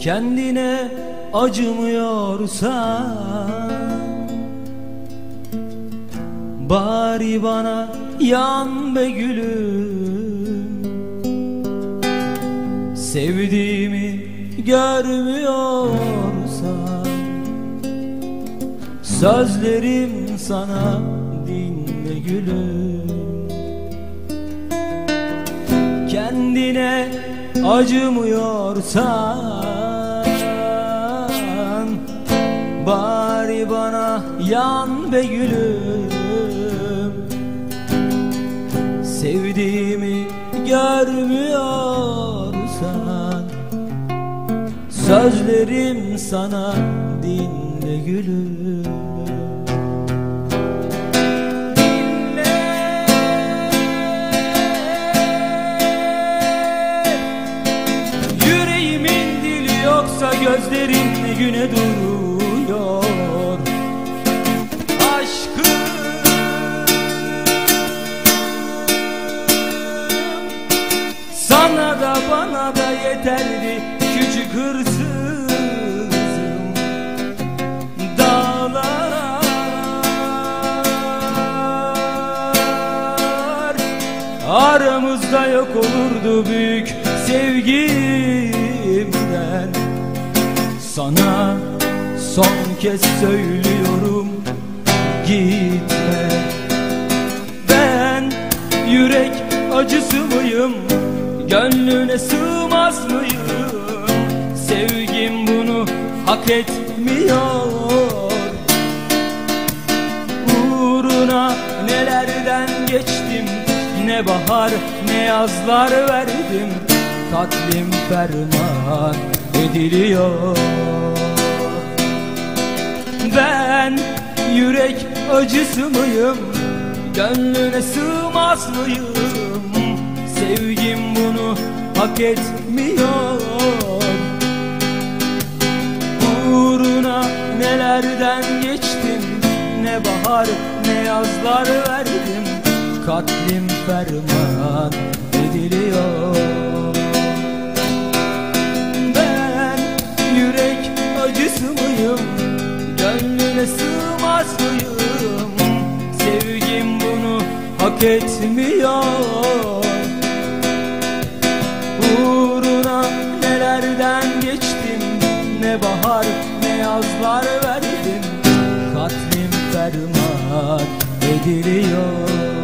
Kendine acımıyorsan Bari bana yan be gülüm. Sevdiğimi görmüyorsan Sözlerim sana dinle gülüm. Kendine acımıyorsan Bari bana yan be gülüm. Sevdiğimi görmüyorsan Sözlerim sana dinle gülüm. Gözlerin güne duruyor bana da yeterdi küçük hırsızım. Dağlar Aramızda yok olurdu büyük sevgimden. Sana son kez söylüyorum gitme. Ben yürek acısı mıyım Gönlüne sığmaz mıyım Sevgim bunu hak etmiyor. Uğruna nelerden geçtim? Ne bahar ne yazlar verdim. Katlim ferman ediliyor. Ben yürek acısı mıyım? Gönlüne sığmaz mıyım Sevgim bunu hak etmiyor. Uğruna nelerden geçtim? Ne bahar ne yazlar verdim. Katlim ferman ediliyor. Ben yürek acısı mıyım? Gönlüne sığmaz mıyım? Sevgim bunu hak etmiyor Ne bahar ne yazlar verdim. Katlim ferman ediliyor